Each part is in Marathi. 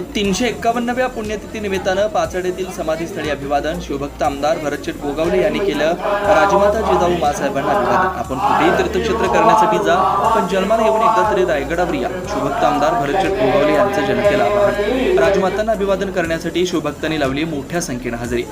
तीनशे एक्कावन्नव्या पुण्यतिथी निमित्तानं पाचडेतील समाधीस्थळी अभिवादन. शिवभक्त आमदार भरतशेठ गोगावले यांनी केलं. राजमाता जिजाऊ मासाहेबांना अभिवादन. आपण कुठेही तीर्थक्षेत्र करण्यासाठी जा पण जन्माला येऊन एकदा तरी रायगडावर या. शिवभक्त आमदार भरतशेठ गोगावले यांचं जनतेला आवाहन. राजमातांना अभिवादन करण्यासाठी शिवभक्तांनी लावली मोठ्या संख्येनं हजेरी.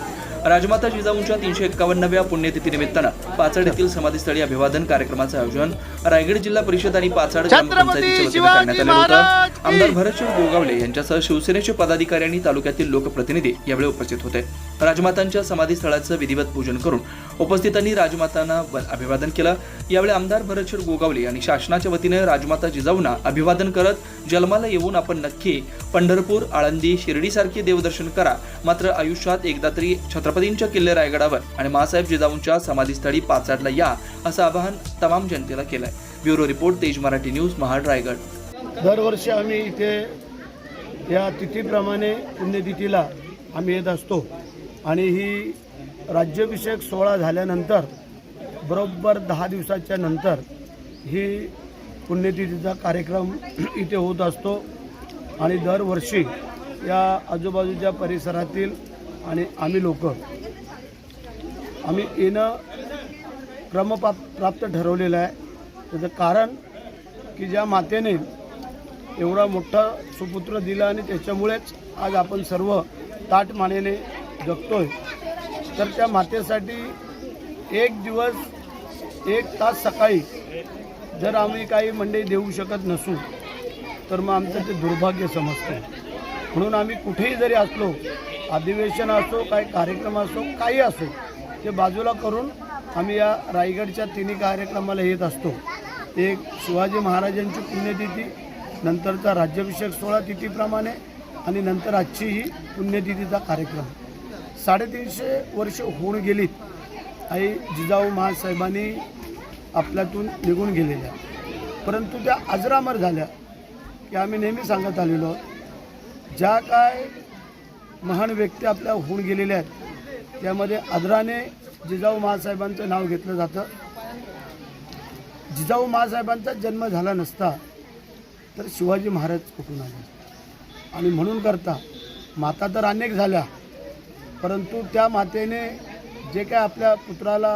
राजमाता जिजाऊंच्या तीनशे एक्कावन्नव्या पुण्यतिथी निमित्तानं पाचड येथील समाधीस्थळी अभिवादन कार्यक्रमाचं आयोजन रायगड जिल्हा परिषद आणि पाचाड ग्रामपंचायतीच्या वतीनं करण्यात आलं होतं. आमदार भरतशेठ गोगावले यांच्यासह शिवसेनेचे पदाधिकारी आणि तालुक्यातील लोकप्रतिनिधी यावेळी उपस्थित होते. राजमातांच्या समाधीस्थळाचं विधिवत पूजन करून उपस्थितांनी राजमातांना अभिवादन केलं. यावेळी आमदार भरतशेठ गोगावले आणि शासनाच्या वतीनं राजमाता जिजाऊंना अभिवादन करत जन्माला येऊन आपण नक्की पंढरपूर आळंदी शिर्डीसारखे देवदर्शन करा. मात्र आयुष्यात एकदा तरी छत्रपतींच्या किल्ले रायगडावर आणि मासाहेब जिजाऊंच्या समाधीस्थळी पाचाडला या असं आवाहन तमाम जनतेला केलंय. ब्युरो रिपोर्ट तेज मराठी न्यूज महाड रायगड. दरवर्षी आम्ही इथे या तिथीप्रमाणे पुण्यतिथीला आम्ही येत असतो. आणि ही राज्याभिषेक सोहळा झाल्यानंतर बरोबर दहा दिवसाच्या नंतर ही पुण्यतिथीचा कार्यक्रम इथे होत असतो. आणि दरवर्षी या आजूबाजूच्या परिसरातील आणि आम्ही लोक आम्ही येणं क्रमप्राप प्राप्त ठरवलेलं आहे. त्याचं कारण की ज्या मातेने एवढा मोठा सुपुत्र दिला आणि त्याच्यामुळेच आज आपण सर्व ताट मानेने जगतोय. तर त्या मातेसाठी एक दिवस एक तास सकाळी जर आम्ही काही मंडई देऊ शकत नसू तर मग आमचं ते दुर्भाग्य समजतं म्हणून आम्ही कुठेही जरी असलो अधिवेशन असो काही कार्यक्रम असो काही असो ते बाजूला करून आम्ही या रायगडच्या तिन्ही कार्यक्रमाला येत असतो. एक शिवाजी महाराजांची पुण्यतिथी नंतरचा राज्याभिषेक सोहळा तिथीप्रमाणे आणि नंतर आजची ही पुण्यतिथीचा कार्यक्रम. साडेतीनशे वर्ष होऊन गेलीत आई जिजाऊ महासाहेबांनी आपल्यातून निघून गेलेल्या. परंतु त्या अजरामर झाल्या की आम्ही नेहमी सांगत आलेलो. आहोत ज्या काय महान व्यक्ती आपल्या होऊन गेलेल्या आहेत त्यामध्ये आदराने जिजाऊ महासाहेबांचं नाव घेतलं जातं. जिजाऊ महासाहेबांचा जन्म झाला नसता तर शिवाजी महाराज कुठून आले? आणि म्हणून करता माता तर अनेक झाल्या परंतु त्या मातेने जे काय आपल्या पुत्राला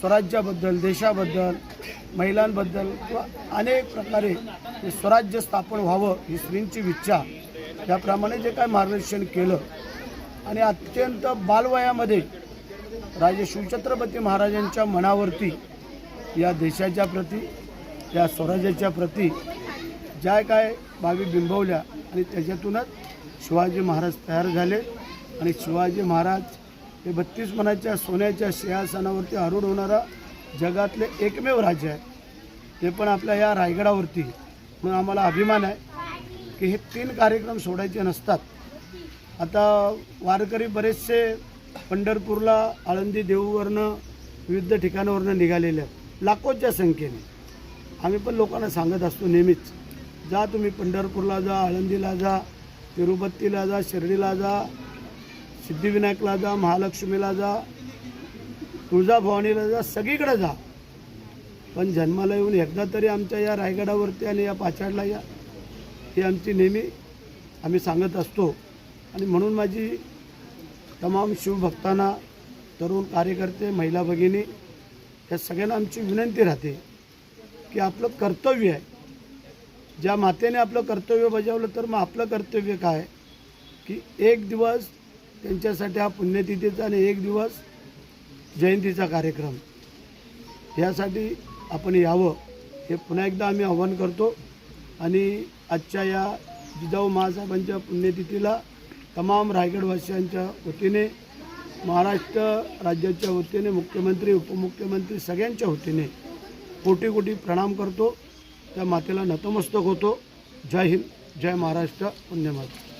स्वराज्याबद्दल देशाबद्दल महिलांबद्दल किंवा अनेक प्रकारे स्वराज्य स्थापन व्हावं ही स्त्रींची इच्छा. त्याप्रमाणे जे काय मार्गदर्शन केलं आणि अत्यंत बालवयामध्ये राजे शिवछत्रपती महाराजांच्या मनावरती या देशाच्या प्रती या स्वराज्याच्या प्रती ज्या काय बाबी बिंबवल्या आणि त्याच्यातूनच शिवाजी महाराज तयार झाले. आणि शिवाजी महाराज हे बत्तीस मनाच्या सोन्याच्या सिंहासनावरती आरूढ होणारा जगातले एकमेव राज्य आहे ते पण आपल्या या रायगडावरती. म्हणून आम्हाला अभिमान आहे की हे तीन कार्यक्रम सोडायचे नसतात. आता वारकरी बरेचसे पंढरपूरला आळंदी देऊवरनं विविध ठिकाणावरनं निघालेले आहेत. लाखोच्या संख्येने. आम्ही पण लोकांना सांगत असतो नेहमीच जा तुम्ही पंढरपूरला जा आळंदीला जा तिरुपतीला जा शिर्डीला जा सिद्धिविनायकला जा महालक्ष्मीला जा तुळजाभवानीला जा सगळीकडे जा. पण जन्माला येऊन एकदा तरी आमच्या या रायगडावरती आणि या पाचाडला या ही आमची नेहमी आम्ही सांगत असतो. आणि म्हणून माझी तमाम शिवभक्तांना तरुण कार्यकर्ते महिला भगिनी या सगळ्यांना आमची विनंती राहते की आपलं कर्तव्य आहे. ज्या मातेने आपलं कर्तव्य बजावलं तर मग आपलं कर्तव्य काय? की एक दिवस त्यांच्यासाठी हा पुण्यतिथीचा आणि एक दिवस जयंतीचा कार्यक्रम. यासाठी आपण यावं हे पुन्हा एकदा आम्ही आव्हान करतो. आणि आजच्या या जिजाऊ महासाहेबांच्या पुण्यतिथीला तमाम रायगडवासियांच्या वतीने महाराष्ट्र राज्याच्या वतीने मुख्यमंत्री उपमुख्यमंत्री सगळ्यांच्या वतीने कोटी कोटी प्रणाम करतो. त्या मातेला नतमस्तक होतो. जय हिंद जय महाराष्ट्र पुण्यमाता